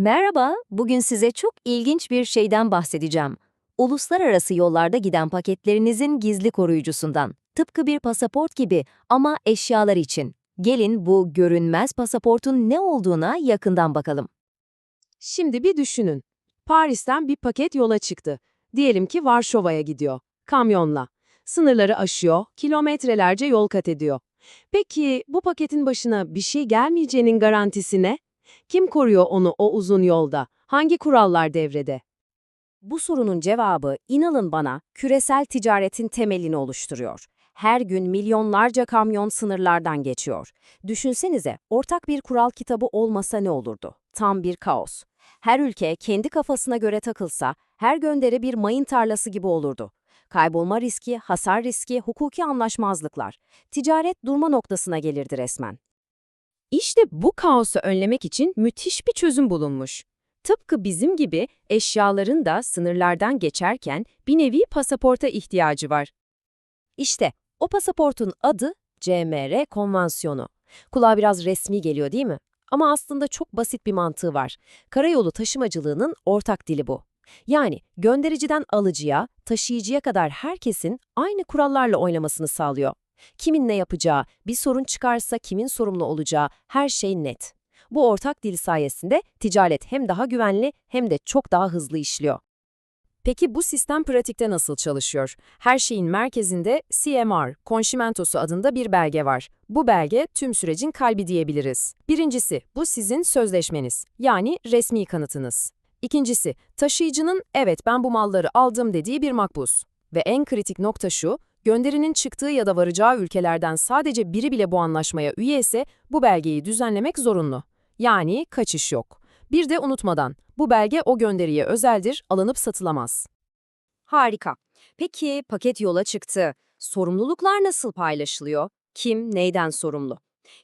Merhaba, bugün size çok ilginç bir şeyden bahsedeceğim. Uluslararası yollarda giden paketlerinizin gizli koruyucusundan. Tıpkı bir pasaport gibi ama eşyalar için. Gelin bu görünmez pasaportun ne olduğuna yakından bakalım. Şimdi bir düşünün. Paris'ten bir paket yola çıktı. Diyelim ki Varşova'ya gidiyor. Kamyonla. Sınırları aşıyor, kilometrelerce yol kat ediyor. Peki bu paketin başına bir şey gelmeyeceğinin garantisi ne? Kim koruyor onu o uzun yolda? Hangi kurallar devrede? Bu sorunun cevabı inanın bana küresel ticaretin temelini oluşturuyor. Her gün milyonlarca kamyon sınırlardan geçiyor. Düşünsenize ortak bir kural kitabı olmasa ne olurdu? Tam bir kaos. Her ülke kendi kafasına göre takılsa her gönderi bir mayın tarlası gibi olurdu. Kaybolma riski, hasar riski, hukuki anlaşmazlıklar. Ticaret durma noktasına gelirdi resmen. İşte bu kaosu önlemek için müthiş bir çözüm bulunmuş. Tıpkı bizim gibi eşyaların da sınırlardan geçerken bir nevi pasaporta ihtiyacı var. İşte o pasaportun adı CMR Konvansiyonu. Kulağa biraz resmi geliyor değil mi? Ama aslında çok basit bir mantığı var. Karayolu taşımacılığının ortak dili bu. Yani göndericiden alıcıya, taşıyıcıya kadar herkesin aynı kurallarla oynamasını sağlıyor. Kimin ne yapacağı, bir sorun çıkarsa kimin sorumlu olacağı her şey net. Bu ortak dil sayesinde ticaret hem daha güvenli hem de çok daha hızlı işliyor. Peki bu sistem pratikte nasıl çalışıyor? Her şeyin merkezinde CMR, Konşimentosu adında bir belge var. Bu belge tüm sürecin kalbi diyebiliriz. Birincisi, bu sizin sözleşmeniz, yani resmi kanıtınız. İkincisi, taşıyıcının evet ben bu malları aldım dediği bir makbuz. Ve en kritik nokta şu, gönderinin çıktığı ya da varacağı ülkelerden sadece biri bile bu anlaşmaya üye ise bu belgeyi düzenlemek zorunlu. Yani kaçış yok. Bir de unutmadan, bu belge o gönderiye özeldir, alınıp satılamaz. Harika. Peki paket yola çıktı. Sorumluluklar nasıl paylaşılıyor? Kim neyden sorumlu?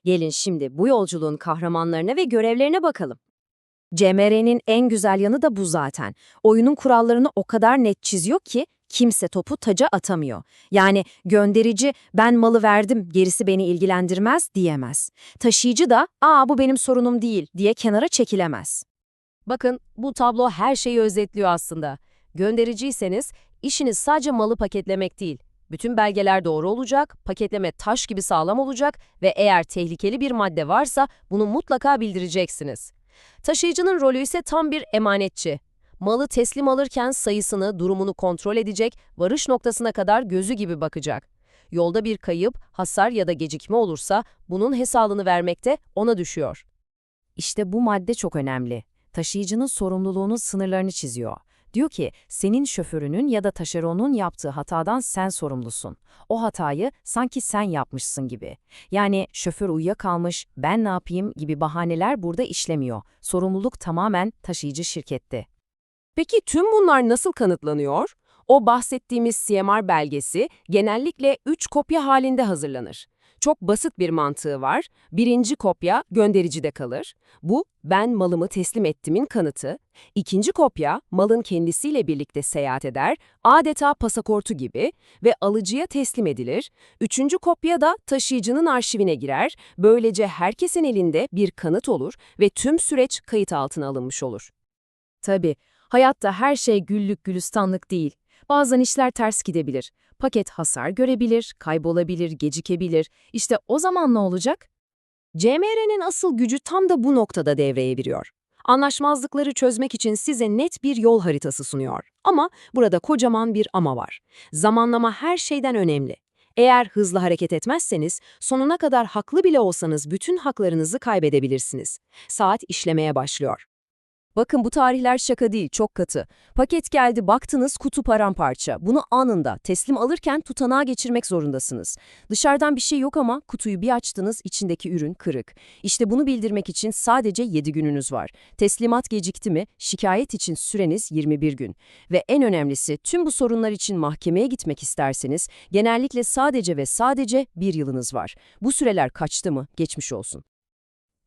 Gelin şimdi bu yolculuğun kahramanlarına ve görevlerine bakalım. CMR'nin en güzel yanı da bu zaten. Oyunun kurallarını o kadar net çiziyor ki kimse topu taca atamıyor. Yani gönderici ben malı verdim gerisi beni ilgilendirmez diyemez. Taşıyıcı da aa bu benim sorunum değil diye kenara çekilemez. Bakın bu tablo her şeyi özetliyor aslında. Göndericiyseniz işiniz sadece malı paketlemek değil. Bütün belgeler doğru olacak, paketleme taş gibi sağlam olacak ve eğer tehlikeli bir madde varsa bunu mutlaka bildireceksiniz. Taşıyıcının rolü ise tam bir emanetçi. Malı teslim alırken sayısını, durumunu kontrol edecek, varış noktasına kadar gözü gibi bakacak. Yolda bir kayıp, hasar ya da gecikme olursa bunun hesabını vermek de ona düşüyor. İşte bu madde çok önemli. Taşıyıcının sorumluluğunun sınırlarını çiziyor. Diyor ki, senin şoförünün ya da taşeronun yaptığı hatadan sen sorumlusun. O hatayı sanki sen yapmışsın gibi. Yani şoför uyuyakalmış, ben ne yapayım gibi bahaneler burada işlemiyor. Sorumluluk tamamen taşıyıcı şirkette. Peki tüm bunlar nasıl kanıtlanıyor? O bahsettiğimiz CMR belgesi genellikle 3 kopya halinde hazırlanır. Çok basit bir mantığı var. Birinci kopya göndericide kalır. Bu, ben malımı teslim ettimin kanıtı. İkinci kopya, malın kendisiyle birlikte seyahat eder, adeta pasaportu gibi ve alıcıya teslim edilir. Üçüncü kopya da taşıyıcının arşivine girer. Böylece herkesin elinde bir kanıt olur ve tüm süreç kayıt altına alınmış olur. Tabii, hayatta her şey güllük gülistanlık değil. Bazen işler ters gidebilir. Paket hasar görebilir, kaybolabilir, gecikebilir. İşte o zaman ne olacak? CMR'nin asıl gücü tam da bu noktada devreye giriyor. Anlaşmazlıkları çözmek için size net bir yol haritası sunuyor. Ama burada kocaman bir ama var. Zamanlama her şeyden önemli. Eğer hızlı hareket etmezseniz, sonuna kadar haklı bile olsanız bütün haklarınızı kaybedebilirsiniz. Saat işlemeye başlıyor. Bakın bu tarihler şaka değil, çok katı. Paket geldi, baktınız kutu paramparça. Bunu anında teslim alırken tutanağa geçirmek zorundasınız. Dışarıdan bir şey yok ama kutuyu bir açtınız, içindeki ürün kırık. İşte bunu bildirmek için sadece 7 gününüz var. Teslimat gecikti mi, şikayet için süreniz 21 gün. Ve en önemlisi tüm bu sorunlar için mahkemeye gitmek isterseniz genellikle sadece ve sadece bir yılınız var. Bu süreler kaçtı mı, geçmiş olsun.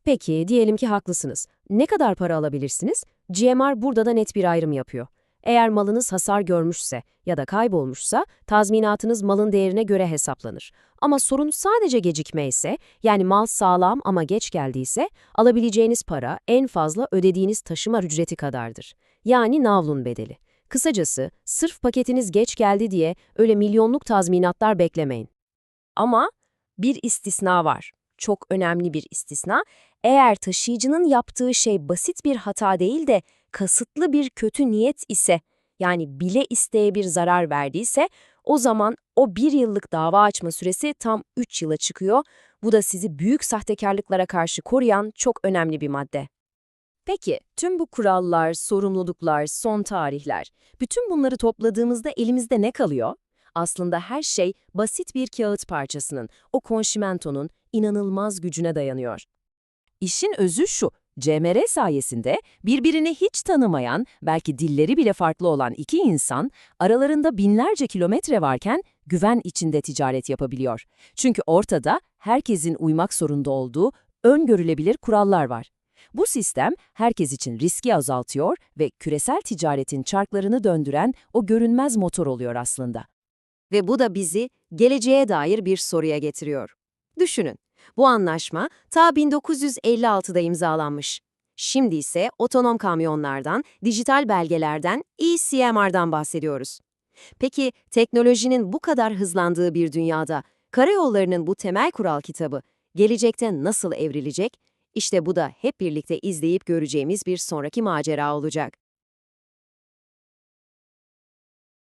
Peki, diyelim ki haklısınız. Ne kadar para alabilirsiniz? GMR burada da net bir ayrım yapıyor. Eğer malınız hasar görmüşse ya da kaybolmuşsa tazminatınız malın değerine göre hesaplanır. Ama sorun sadece gecikme ise, yani mal sağlam ama geç geldiyse, alabileceğiniz para en fazla ödediğiniz taşıma ücreti kadardır. Yani navlun bedeli. Kısacası sırf paketiniz geç geldi diye öyle milyonluk tazminatlar beklemeyin. Ama bir istisna var. Çok önemli bir istisna. Eğer taşıyıcının yaptığı şey basit bir hata değil de kasıtlı bir kötü niyet ise, yani bile isteye bir zarar verdiyse, o zaman o bir yıllık dava açma süresi tam 3 yıla çıkıyor. Bu da sizi büyük sahtekarlıklara karşı koruyan çok önemli bir madde. Peki, tüm bu kurallar, sorumluluklar, son tarihler, bütün bunları topladığımızda elimizde ne kalıyor? Aslında her şey basit bir kağıt parçasının, o konşimentonun inanılmaz gücüne dayanıyor. İşin özü şu, CMR sayesinde birbirini hiç tanımayan, belki dilleri bile farklı olan iki insan, aralarında binlerce kilometre varken güven içinde ticaret yapabiliyor. Çünkü ortada herkesin uymak zorunda olduğu öngörülebilir kurallar var. Bu sistem herkes için riski azaltıyor ve küresel ticaretin çarklarını döndüren o görünmez motor oluyor aslında. Ve bu da bizi geleceğe dair bir soruya getiriyor. Düşünün, bu anlaşma ta 1956'da imzalanmış. Şimdi ise otonom kamyonlardan, dijital belgelerden, ECMR'dan bahsediyoruz. Peki teknolojinin bu kadar hızlandığı bir dünyada karayollarının bu temel kural kitabı gelecekte nasıl evrilecek? İşte bu da hep birlikte izleyip göreceğimiz bir sonraki macera olacak.